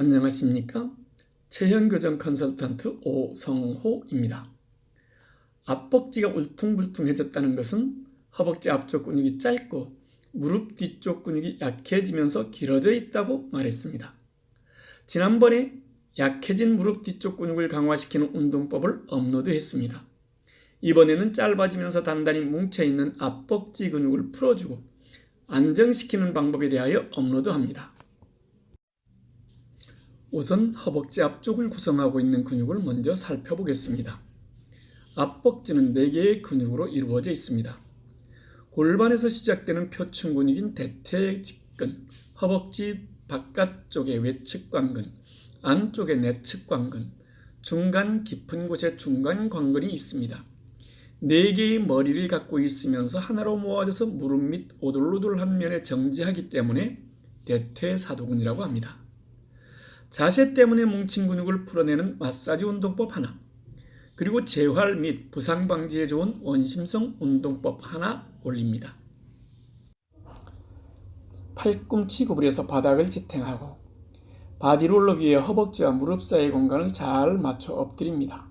안녕하십니까? 체형교정 컨설턴트 오성호입니다. 앞벅지가 울퉁불퉁해졌다는 것은 허벅지 앞쪽 근육이 짧고 무릎 뒤쪽 근육이 약해지면서 길어져 있다고 말했습니다. 지난번에 약해진 무릎 뒤쪽 근육을 강화시키는 운동법을 업로드했습니다. 이번에는 짧아지면서 단단히 뭉쳐있는 앞벅지 근육을 풀어주고 안정시키는 방법에 대하여 업로드합니다. 우선 허벅지 앞쪽을 구성하고 있는 근육을 먼저 살펴보겠습니다. 앞벅지는 4개의 근육으로 이루어져 있습니다. 골반에서 시작되는 표층 근육인 대퇴 직근, 허벅지 바깥쪽의 외측 관근, 안쪽의 내측 관근, 중간 깊은 곳에 중간 관근이 있습니다. 4개의 머리를 갖고 있으면서 하나로 모아져서 무릎 및 오돌오돌한 면에 정지하기 때문에 대퇴사두근이라고 합니다. 자세 때문에 뭉친 근육을 풀어내는 마사지 운동법 하나, 그리고 재활 및 부상 방지에 좋은 원심성 운동법 하나 올립니다. 팔꿈치 구부려서 바닥을 지탱하고 바디롤러 위에 허벅지와 무릎 사이 공간을 잘 맞춰 엎드립니다.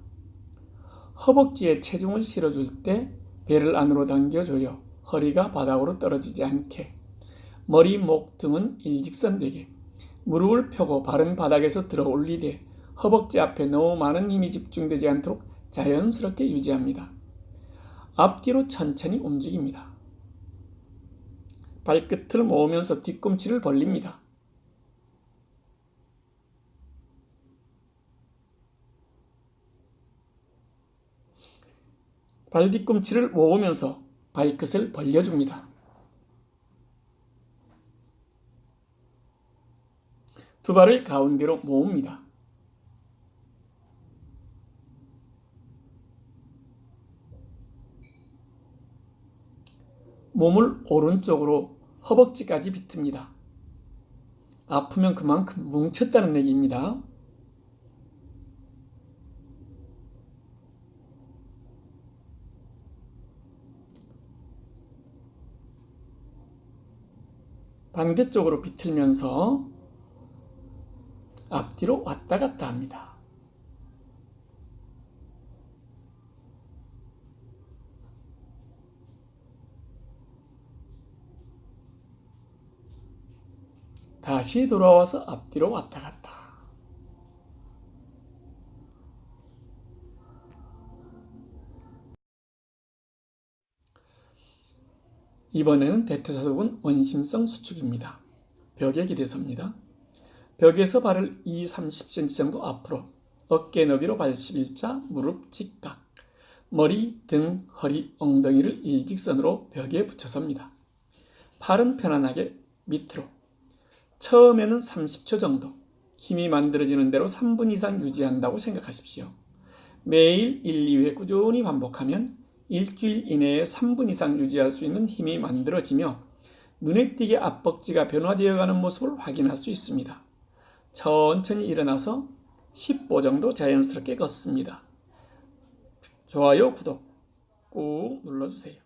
허벅지에 체중을 실어줄 때 배를 안으로 당겨줘요. 허리가 바닥으로 떨어지지 않게. 머리, 목 등은 일직선 되게. 무릎을 펴고 발은 바닥에서 들어 올리되 허벅지 앞에 너무 많은 힘이 집중되지 않도록 자연스럽게 유지합니다. 앞뒤로 천천히 움직입니다. 발끝을 모으면서 뒤꿈치를 벌립니다. 발 뒤꿈치를 모으면서 발끝을 벌려줍니다. 두 발을 가운데로 모읍니다. 몸을 오른쪽으로 허벅지까지 비틉니다. 아프면 그만큼 뭉쳤다는 얘기입니다. 반대쪽으로 비틀면서 앞뒤로 왔다 갔다 합니다. 다시 돌아와서 앞뒤로 왔다 갔다. 이번에는 대퇴사두근 원심성 수축입니다. 벽에 기대서입니다. 벽에서 발을 2, 30cm 정도 앞으로 어깨 너비로 발 11자 무릎 직각 머리, 등, 허리, 엉덩이를 일직선으로 벽에 붙여섭니다. 팔은 편안하게 밑으로 처음에는 30초 정도 힘이 만들어지는 대로 3분 이상 유지한다고 생각하십시오. 매일 1, 2회 꾸준히 반복하면 일주일 이내에 3분 이상 유지할 수 있는 힘이 만들어지며 눈에 띄게 앞벅지가 변화되어 가는 모습을 확인할 수 있습니다. 천천히 일어나서 10보 정도 자연스럽게 걷습니다. 좋아요, 구독 꾹 눌러주세요.